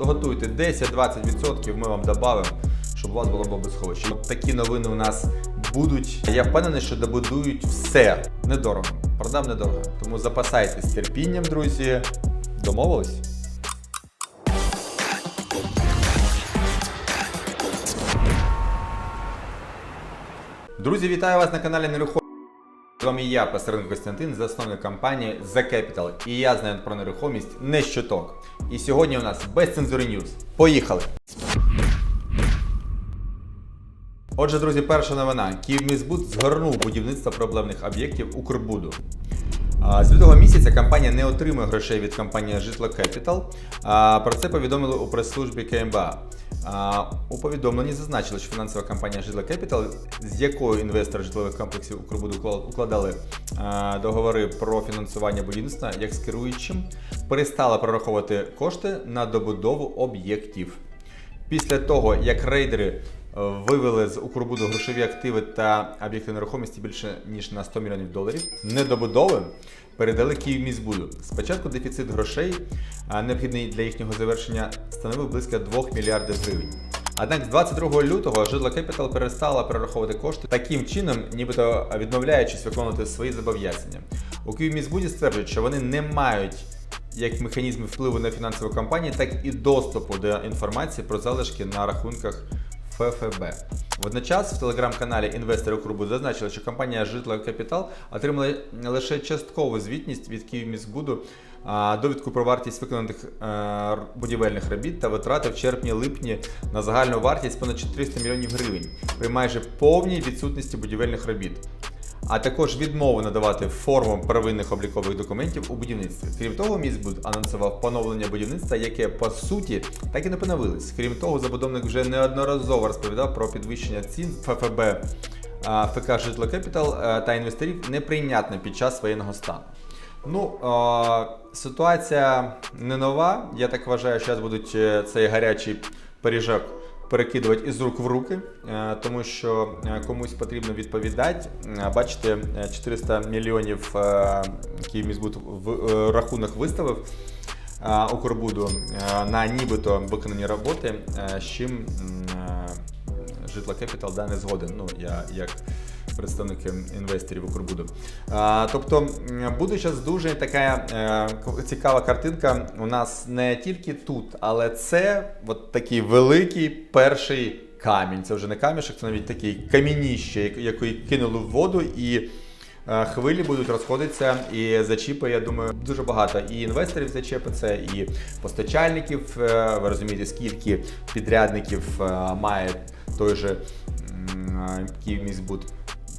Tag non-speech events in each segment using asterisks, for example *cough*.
Готуйте 10-20%, ми вам додамо, щоб у вас було бомбосховище. Такі новини у нас будуть. Я впевнений, що добудують все недорого. Продам недорого. Тому запасайтесь терпінням, друзі. Домовились? Друзі, вітаю вас на каналі Нерухомість. З вами я, Пасаренко Костянтин, засновник компанії The Capital. І я знаю про нерухомість не щоток. І сьогодні у нас без цензури News. Поїхали! Отже, друзі, перша новина. Київміськбуд згорнув будівництво проблемних об'єктів Укрбуду. З лютого місяця компанія не отримує грошей від компанії Житло Capital. Про це повідомили у прес-службі КМБА. У повідомленні зазначили, що фінансова компанія Жила Capital, з якою інвестори житлових комплексів Укрбуду уклад- укладали договори про фінансування будівництва як з керуючим, перестала прораховувати кошти на добудову об'єктів. Після того, як рейдери вивели з Укрбуду грошові активи та об'єкти нерухомості більше ніж на 100 мільйонів доларів, недобудови передали Київміськбуду. Спочатку дефіцит грошей, необхідний для їхнього завершення, становив близько 2 мільярдів гривень. Однак з 22 лютого Житло Capital перестала перераховувати кошти таким чином, нібито відмовляючись виконувати свої зобов'язання. У Київміськбуді стверджують, що вони не мають як механізми впливу на фінансову компанію, так і доступу до інформації про залишки на рахунках ФФБ. Водночас в телеграм-каналі інвестори Крубу зазначили, що компанія Житло Капітал отримала лише часткову звітність від Київміськбуду, довідку про вартість виконаних е, будівельних робіт та витрати в червні-липні на загальну вартість понад 400 мільйонів гривень при майже повній відсутності будівельних робіт а також відмову надавати форму первинних облікових документів у будівництві. Крім того, міськбуд анонсував поновлення будівництва, яке по суті так і не поновилось. Крім того, забудовник вже неодноразово розповідав про підвищення цін ФФБ ФК Житло Кепітал е, та інвесторів неприйнятне під час воєнного стану. Ну, ситуація не нова. Я так вважаю, що зараз будуть е, цей гарячий пиріжок перекидувати із рук в руки, е, тому що е, комусь потрібно відповідати. Е, Бачите, е, 400 мільйонів Київміськбуд в рахунок виставив Укрбуду на нібито виконані роботи, з чим м, Житло Capital да, не згоден. Ну, я як представник інвесторів Укрбуду. Тобто буде зараз дуже така е, цікава картинка. У нас не тільки тут, але це от такий великий перший камінь. Це вже не камішок, це навіть такий камініще, який кинули в воду і. е, Хвилі будуть розходитися і зачіпи, я думаю, дуже багато. І інвесторів зачепиться, і постачальників. Е, Ви розумієте, скільки підрядників має той же Київміськбуд.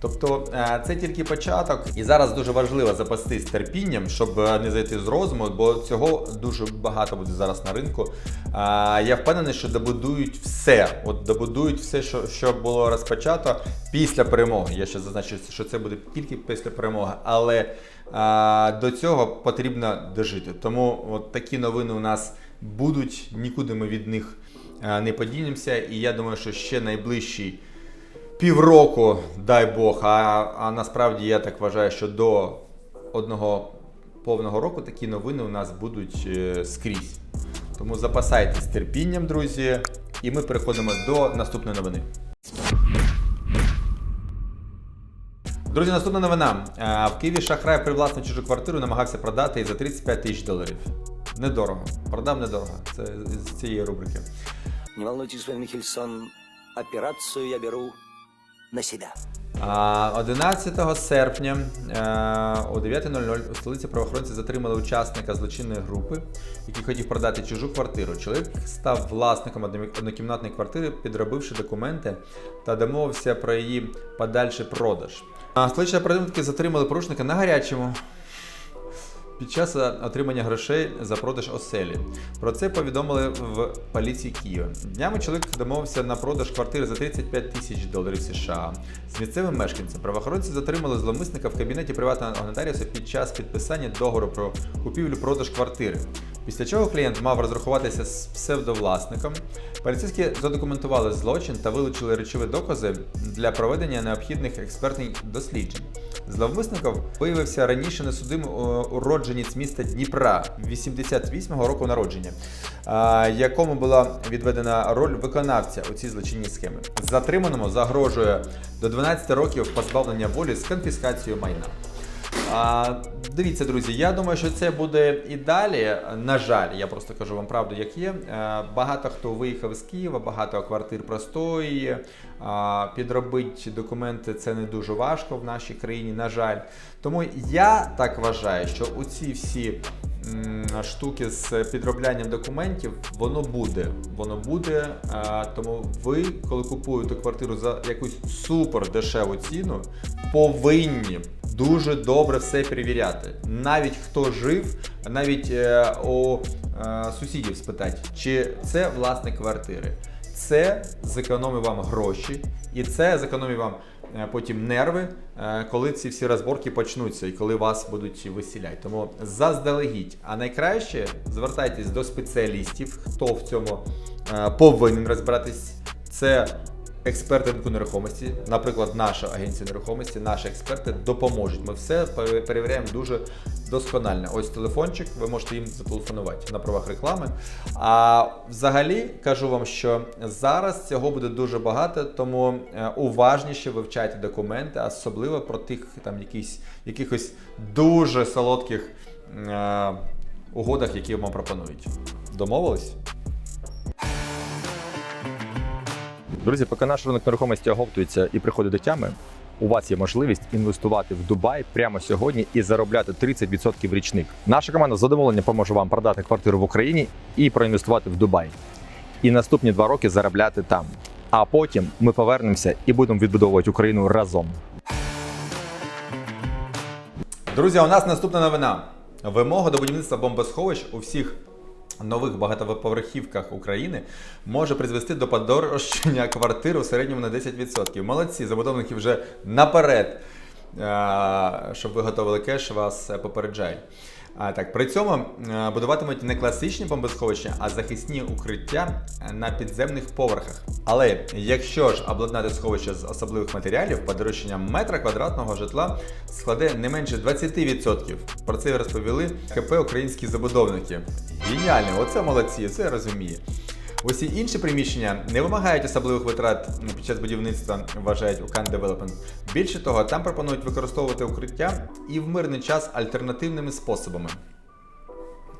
Тобто е, це тільки початок, і зараз дуже важливо запастись терпінням, щоб е, не зайти з розуму, бо цього дуже багато буде зараз на ринку. Е, Я впевнений, що добудують все. От добудують все, що, що було розпочато після перемоги. Я ще зазначу, що це буде тільки після перемоги, але до цього потрібно дожити. Тому от такі новини у нас будуть, нікуди ми від них не подінемося. І я думаю, що ще найближчий півроку, дай Бог. А, а насправді я так вважаю, що до одного повного року такі новини у нас будуть е, скрізь. Тому запасайтесь терпінням, друзі, і ми переходимо до наступної новини. Друзі, наступна новина. Е, В Києві шахрай привласнив чужу квартиру, намагався продати її за 35 тисяч доларів. Недорого. Продам недорого. Це з цієї рубрики. Не волнуйтесь, Михельсон, операцию я беру на себя. 11 серпня е, о 9.00 у столиці правоохоронці затримали учасника злочинної групи, який хотів продати чужу квартиру. Чоловік став власником однокімнатної квартири, підробивши документи та домовився про її подальший продаж. Столичні оперативники затримали порушника на гарячому. Під час е, отримання грошей за продаж оселі. Про це повідомили в поліції Києва. Днями чоловік домовився на продаж квартири за 35 тисяч доларів США. З місцевим мешканцем правоохоронці затримали зловмисника в кабінеті приватного нотаріуса під час підписання договору про купівлю-продаж квартири. Після чого клієнт мав розрахуватися з псевдовласником. Поліцейські задокументували злочин та вилучили речові докази для проведення необхідних експертних досліджень. Зловмисником виявився раніше несудимий е, уродженець міста Дніпра 88-го року народження, якому була відведена роль виконавця у цій злочинній схемі. Затриманому загрожує до 12 років позбавлення волі з конфіскацією майна. А, дивіться, друзі, я думаю, що це буде і далі. На жаль, я просто кажу вам правду, як є. Е, Багато хто виїхав з Києва, багато квартир простої. А, Підробити документи це не дуже важко в нашій країні, на жаль. Тому я так вважаю, що у ці всі штуки з підроблянням документів, воно буде. Воно буде. А, тому ви, коли купуєте квартиру за якусь супер дешеву ціну, повинні дуже добре все перевіряти. Навіть хто жив, навіть е, у е, сусідів спитати, чи це власник квартири. Це зекономить вам гроші, і це зекономить вам е, потім нерви, е, коли ці всі розборки почнуться і коли вас будуть висіляти. Тому заздалегідь. А найкраще звертайтесь до спеціалістів, хто в цьому е, повинен розбиратись. Це експерти ринку нерухомості, наприклад, наша агенція нерухомості, наші експерти допоможуть. Ми все перевіряємо дуже досконально. Ось телефончик, ви можете їм зателефонувати на правах реклами. А взагалі кажу вам, що зараз цього буде дуже багато, тому е, уважніше вивчайте документи, особливо про тих там якісь, якихось дуже солодких е, угодах, які вам пропонують. Домовились? Друзі, поки наш ринок нерухомості оговтується і приходить до тями, у вас є можливість інвестувати в Дубай прямо сьогодні і заробляти 30% річник. Наша команда з задоволенням поможе вам продати квартиру в Україні і проінвестувати в Дубай. І наступні два роки заробляти там. А потім ми повернемося і будемо відбудовувати Україну разом. Друзі, у нас наступна новина. Вимога до будівництва бомбосховищ у всіх нових багатоповерхівках України може призвести до подорожчання *laughs* квартир у середньому на 10%. Молодці, забудовники вже наперед, е, щоб ви готували кеш, вас е, попереджають. А, так, при цьому е, будуватимуть не класичні бомбосховища, а захисні укриття е, на підземних поверхах. Але якщо ж обладнати сховище з особливих матеріалів, подорожчання метра квадратного житла складе не менше 20%. Про це розповіли КП Українські забудовники. Геніально, оце молодці, це я розумію. Усі інші приміщення не вимагають особливих витрат під час будівництва, вважають у Can. Більше того, там пропонують використовувати укриття і в мирний час альтернативними способами.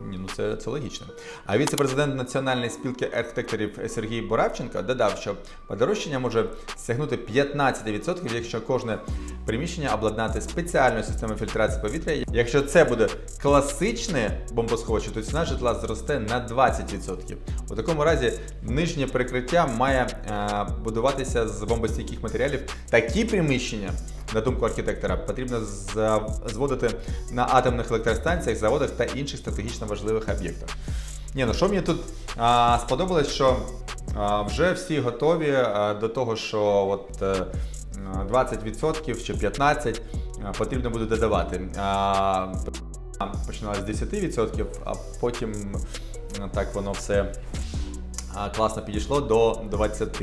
Ні, ну це, це логічно. А віце-президент Національної спілки архітекторів Сергій Боравченко додав, що подорожчання може сягнути 15%, якщо кожне приміщення обладнати спеціальною системою фільтрації повітря. Якщо це буде класичне бомбосховище, то ціна житла зросте на 20%. У такому разі нижнє перекриття має е, будуватися з бомбостійких матеріалів. Такі приміщення на думку архітектора, потрібно зводити на атомних електростанціях, заводах та інших стратегічно важливих об'єктах. Ні, ну що мені тут а, сподобалось, що а, вже всі готові а, до того, що от, е, а, 20% чи 15% потрібно буде додавати. А, починалось з 10%, а потім так воно все класно підійшло до 20.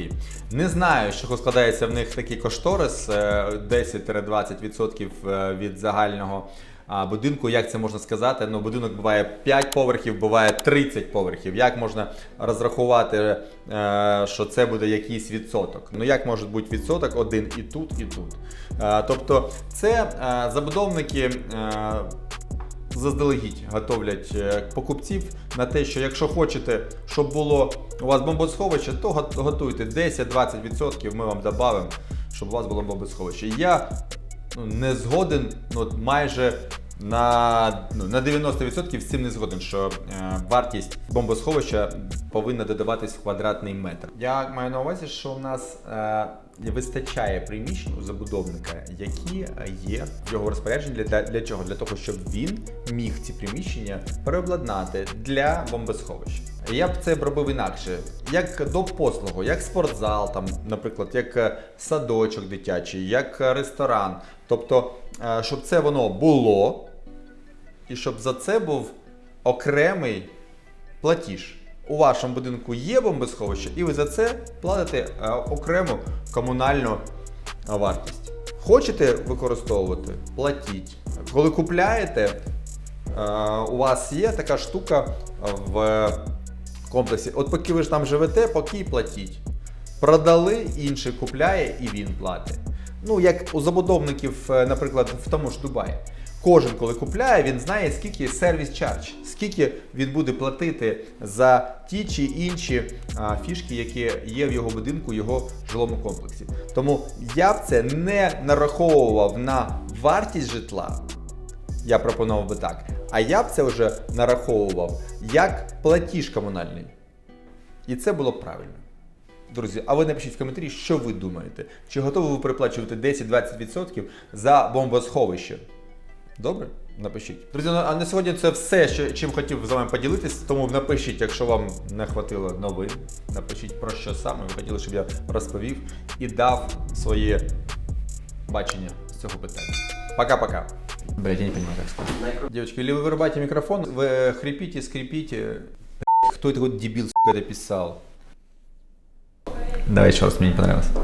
Не знаю, з чого складається в них такий кошторис е, 10-20% е, від загального будинку. Як це можна сказати? Ну, будинок буває 5 поверхів, буває 30 поверхів. Як можна розрахувати, е, що це буде якийсь відсоток? Ну як може бути відсоток один і тут, і тут? Е, Тобто, це е, забудовники. заздалегідь готовлять покупців на те, що якщо хочете, щоб було у вас бомбосховище, то готуйте 10-20% ми вам додамо, щоб у вас було бомбосховище. Я ну, не згоден ну, майже на, ну, на 90% з цим не згоден, що е, вартість бомбосховища повинна додаватись в квадратний метр. Я маю на увазі, що у нас е, вистачає приміщень у забудовника, які е, є в його розпорядженні для, для чого? Для того, щоб він міг ці приміщення переобладнати для бомбосховища. Я б це робив інакше, як до послугу, як спортзал, там, наприклад, як е, садочок дитячий, як е, ресторан. Тобто, щоб це воно було, і щоб за це був окремий платіж. У вашому будинку є бомбосховище, і ви за це платите е, окрему комунальну е, вартість. Хочете використовувати? Платіть. Коли купляєте, е, у вас є така штука в комплексі. От поки ви ж там живете, поки й платіть. Продали, інший купляє і він платить. Ну, як у забудовників, наприклад, в тому ж Дубаї. Кожен, коли купляє, він знає, скільки сервіс чардж, скільки він буде платити за ті чи інші а, фішки, які є в його будинку, його жилому комплексі. Тому я б це не нараховував на вартість житла, я пропонував би так. А я б це вже нараховував як платіж комунальний. І це було б правильно. Друзі, а ви напишіть в коментарі, що ви думаєте? Чи готові ви переплачувати 10-20% за бомбосховище? Добре? Напишіть. Друзі, ну, а на сьогодні це все, що, чим хотів з вами поділитись. Тому напишіть, якщо вам не хватило новин. Напишіть про що саме ви хотіли, щоб я розповів і дав своє бачення з цього питання. Пока-пока. Блять, я не понимаю, как сказать. Девочки, или вы вырубаете микрофон, вы хрипите, скрипите. Кто это вот дебил, сука, это писал? Давай еще раз, мне не понравилось.